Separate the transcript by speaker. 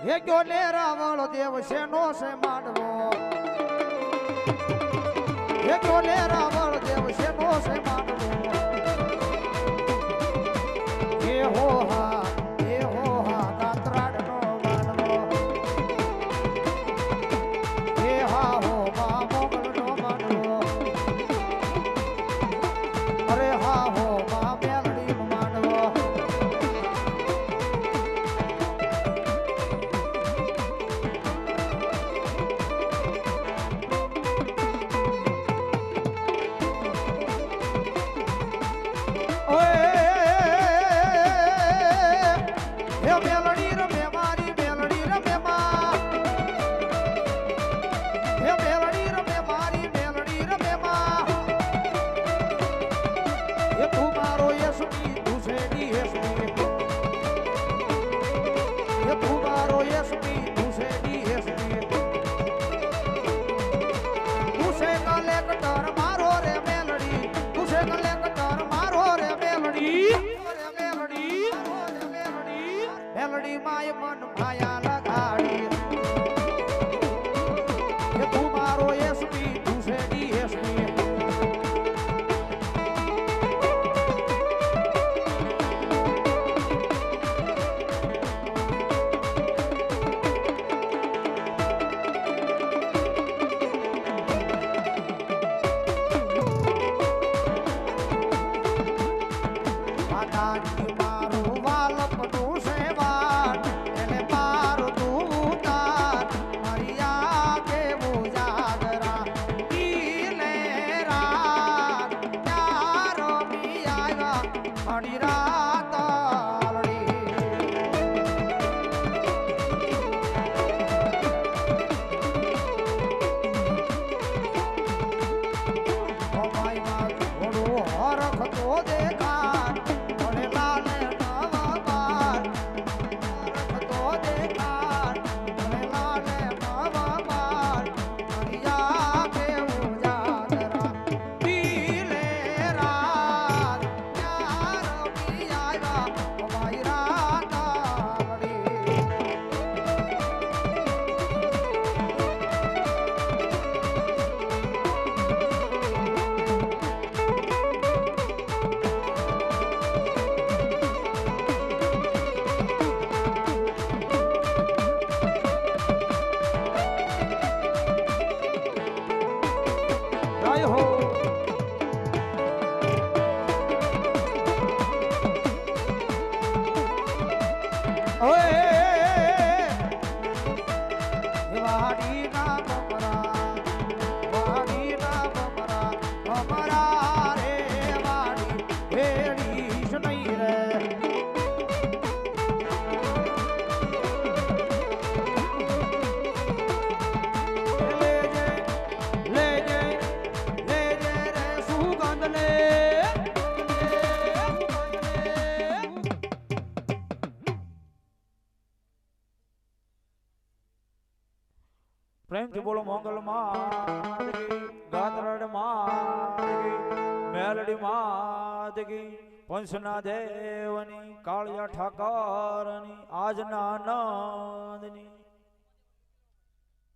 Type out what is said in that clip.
Speaker 1: હે ગયો ને રાવણ દેવ શેનો છે માંડવો? હે ગયો ને રાવણ É meu melody માય મન માયા લગાડી. તું મારો એસપી તું છે ડીએસપી મારું વાલપનું હરિરા જાય હો. વાડીના
Speaker 2: પ્રેમથી બોલો મોંગલમાં ગાતરડ મેલડી માદગી પંચના દેવની કાળિયા ઠાકરની આજના નંદની.